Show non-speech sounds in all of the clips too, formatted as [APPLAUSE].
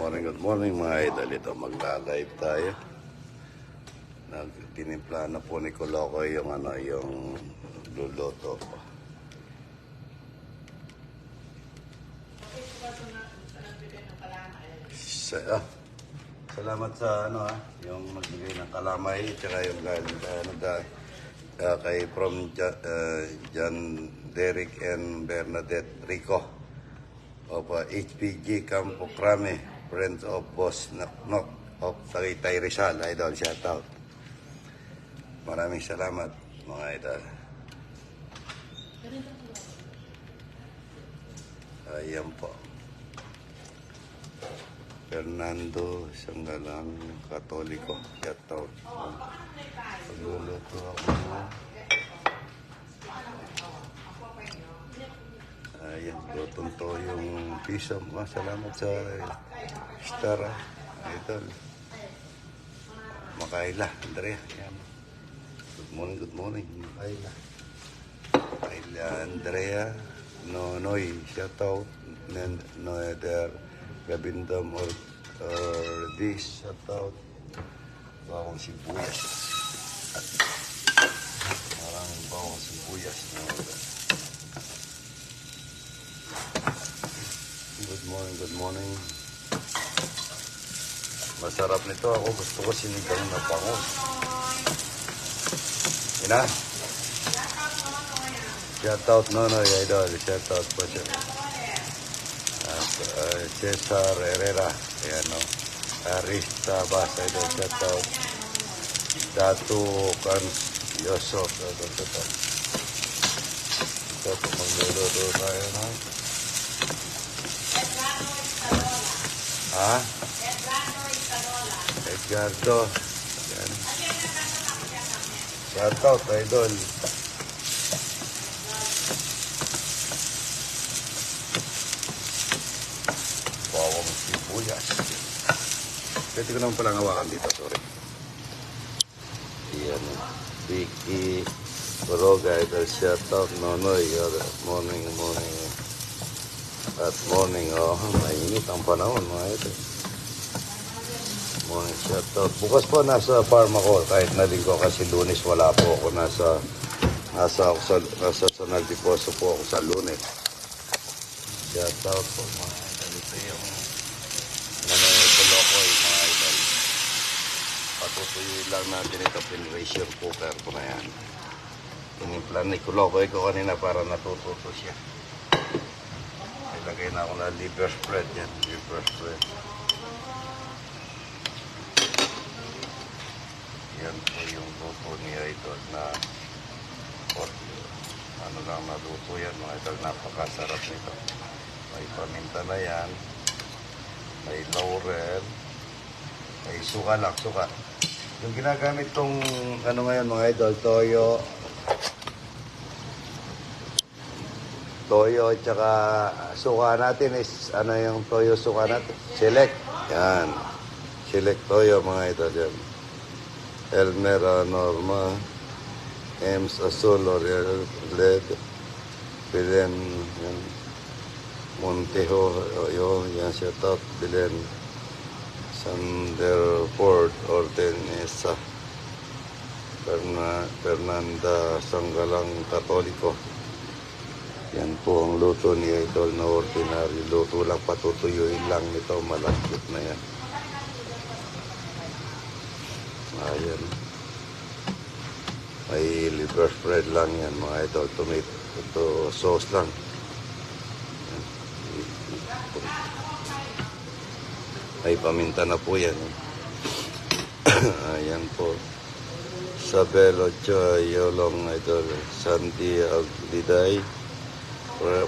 morning, good morning mga idol. Ito magla-live tayo. Nagtinimpla na po ni Koloko yung ano, yung luluto ko. Sa, ah, salamat sa ano ah, yung magbigay ng kalamay tsaka yung galing ano da, ah, kay from Ja- ah, John Derek and Bernadette Rico of uh, HPG Campo Crame, Friends of Boss Naknok of Tagaytay Rizal, idol, shout out. Maraming salamat, mga idol. Ayan po. Fernando Sanggalang Katoliko, shout out. Pagluluto ako Ayan, lutong to yung piso. Ah, salamat sa star. ah. Idol. Makaila, Andrea. Ayan. Good morning, good morning. Makaila. Makaila, Andrea. Nonoy, shout out. Nen- Noeder, Gabindam or, or this, shout out. Bawang sibuyas. Masarap nito. Ako gusto ko sinigang na pango. Ina? Shout out Nonoy Idol. Shout out po siya. At uh, Cesar Herrera. Ayan no. Arista Bas Idol. Shout out. Datu Kan Yosef. Out. Shout out. Ito po magluluto tayo na. Ha? Edgardo. Yan. Shout out, idol. Bawang sibuyas. Pwede ko naman palang hawakan dito, sorry. Yan. Vicky Boroga, idol. Shout out, Nonoy. Morning, morning. At morning, oh, mainit ang panahon, mga ito. Morning shout out. Bukas po nasa farm ako, kahit na kasi lunes wala po ako. Nasa, nasa, ako sa, nasa sa po ako sa lunes. Shout out po, mga idol. Ito yung nangyayatuloko, mga idol. Patutuyin lang natin ito, pinration cooker ko na yan. Tinimplan ni Kulokoy ko kanina para natututo siya. Ilagay na ako na liver spread yan. Liver spread. Yan po yung luto niya ito na pot. Ano lang naluto yan mga ito. Napakasarap nito. May paminta na yan. May laurel. May suka lang, suka. Yung ginagamit tong ano ngayon mga idol, toyo, toyo at saka suka natin is ano yung toyo suka natin? Select. Yan. Select toyo mga ito dyan. Elmera Norma. Ems Azul Oriel Led. Bilen. Yan. Montejo. Yo. Yan siya top. Bilen. Sanderford Ordenesa. Ferna, Fernanda Sanggalang Katoliko. Yan po ang luto ni Idol na ordinary. Luto lang, patutuyuin lang nito. Malakit na yan. Ayan. May liver spread lang yan mga idol. Tomato ito, sauce lang. May paminta na po yan. [COUGHS] Ayan po. Isabel Ochoa, Yolong Idol, Santi Agliday,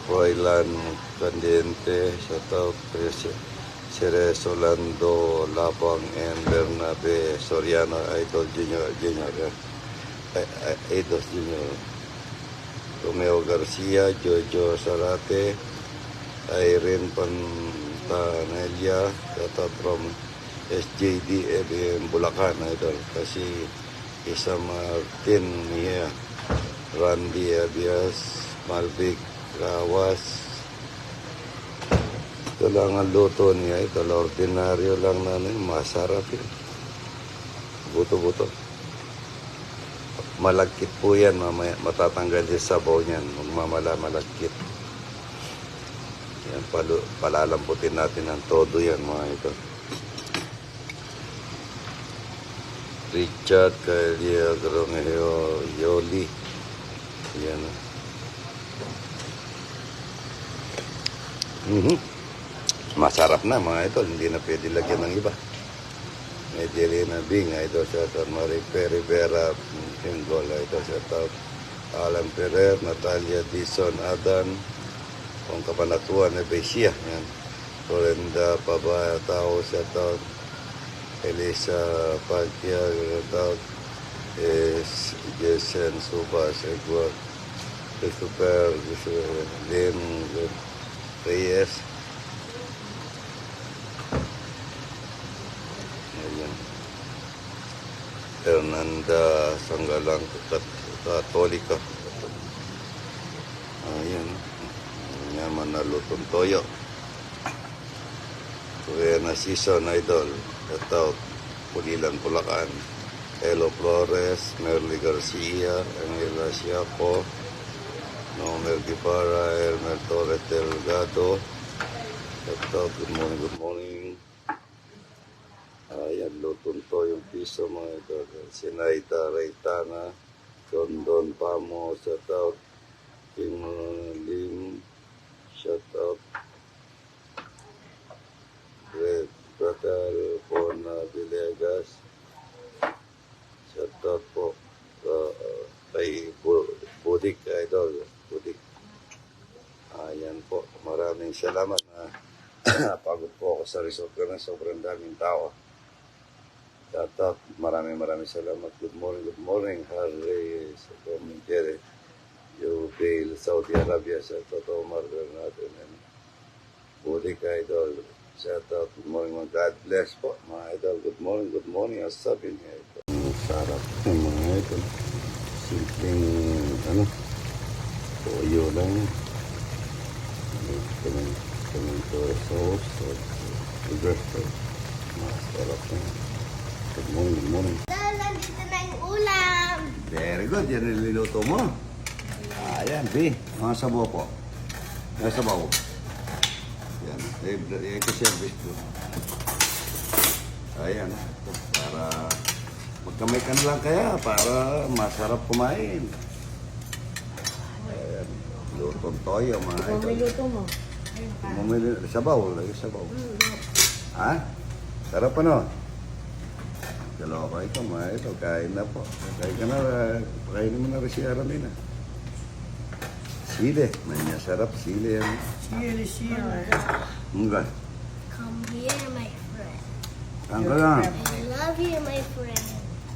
Froilan Candiente, Shoutout Cerezo Lando Lapang and Bernabe Soriano Idol Junior Junior eh, eh, Idol Junior. Romeo Garcia, Jojo Sarate, Irene Pantanelia, shoutout from SJD in Bulacan Idol. Kasi Isa Martin Mia, Randy Abias, Malvic Rawas, Ito lang ang luto niya. Ito, ordinaryo lang na ano, yun. masarap yun. Buto-buto. Malagkit po yan, mamaya. Matatanggal yung sabaw niyan. Magmamala, malagkit. Yan, palo, palalamputin natin ang todo yan, mga ito. Richard Cagliagrongeo Yoli. Yan. Mhm. Masarap na mga ito, hindi na pwede lagyan ng iba. Medelina Bing, ito sa ito, Marie Rivera, Pingol, ito sa ito, Alan Ferrer, Natalia Dison Adan, kung kapanatuan na Besia, yan. Florenda Pabaya Tao sa ito, Elisa Patia, ito, is Jason Subas, Edward, Christopher, Lynn, Reyes, Ayan. Hernanda Sanggalang Kat- Katolika. Ayan. Yaman na lutong toyo. Kuya na season idol. Ito, Pulilan Bulacan. Elo Flores, Merly Garcia, Angela Siapo, Nomer Guevara, Elmer Torres Delgado. Ito, good morning, good morning. Ayan, lutong to yung piso mga ito. Sinaita Raytana, Don Don Pamo, shout out. King Lim, shout out. Red Brother Pona Villegas, shout out po uh, kay Bu- Budik Idol, Budik. Ayan po, maraming salamat [CLEARS THROAT] na pagod po ako sa resort ko na sobrang daming tao. Out. Maraming maraming salamat. Good morning, good morning. Harry sa commentary. You bail Saudi Arabia sa totoo murder natin. And Budik idol. Shout out. Good morning mga God bless po. Mga idol. Good morning, good morning. Ang sabi niya ito. Sarap ng mga ito. Simpleng ano. Toyo lang. Tomato sauce. Sugar. Masarap na. Good morning, good morning. Dahil nandito na yung ulam. Very good. Yan ang niluto mo. Ayan, B. Mga sabaw po. Mga sabaw. Yan. Eh, eh, ito service po. Ayan. Para magkamay ka na lang kaya para masarap kumain. Ayan. Lutong toyo, mga Ikaw ito. may luto mo. Bumili, sabaw, lagi sabaw. Ha? Sarap ano? Dalawa pa ito, mga ito, kain na po. Kain ka na, uh, kainin mo na rin si Aramina. Sile, may niya sarap, sile yan. Sili siya. Mga, Come here, my friend. kain ka na. I love you, my friend.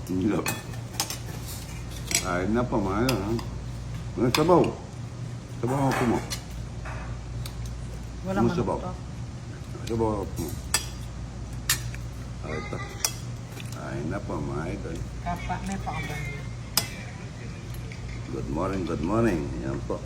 Hindi. Kain na po, mga ito, ha? Mga sabaw. Sabaw ako mo. Wala man sabaw? Sabaw ako mo. Ah, ito. Kain na po, mga ito. Kapa, may pakabang. Good morning, good morning. Yan po.